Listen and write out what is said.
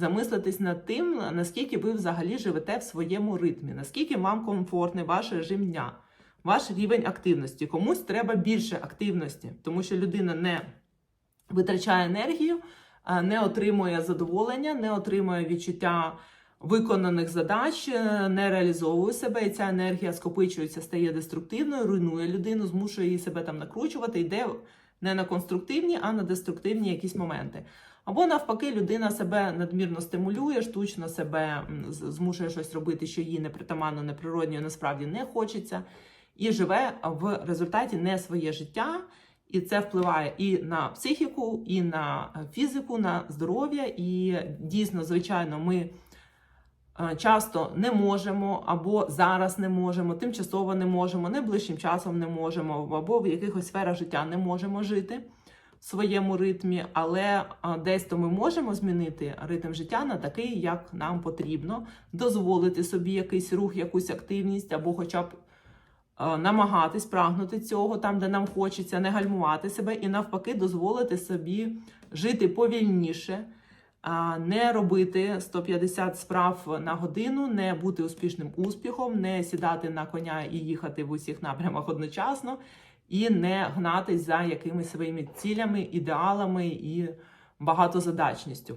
Замислитись над тим, наскільки ви взагалі живете в своєму ритмі, наскільки вам комфортний ваш режим дня, ваш рівень активності. Комусь треба більше активності, тому що людина не витрачає енергію, не отримує задоволення, не отримує відчуття виконаних задач, е, не реалізовує себе, і ця енергія скопичується, стає деструктивною, руйнує людину, змушує її себе там накручувати, йде не на конструктивні, а на деструктивні якісь моменти. Або навпаки, людина себе надмірно стимулює, штучно себе змушує щось робити, що їй непритаманно, неприродньо, насправді не хочеться, і живе в результаті не своє життя. І це впливає і на психіку, і на фізику, на здоров'я. І дійсно, звичайно, ми часто не можемо, або зараз не можемо, тимчасово не можемо, найближчим часом не можемо, або в якихось сферах життя не можемо жити в своєму ритмі, але десь то ми можемо змінити ритм життя на такий, як нам потрібно, дозволити собі якийсь рух, якусь активність, або хоча б намагатись прагнути цього там, де нам хочеться, не гальмувати себе, і навпаки, дозволити собі жити повільніше. Не робити 150 справ на годину, не бути успішним успіхом, не сідати на коня і їхати в усіх напрямах одночасно, і не гнатись за якимись своїми цілями, ідеалами і багатозадачністю.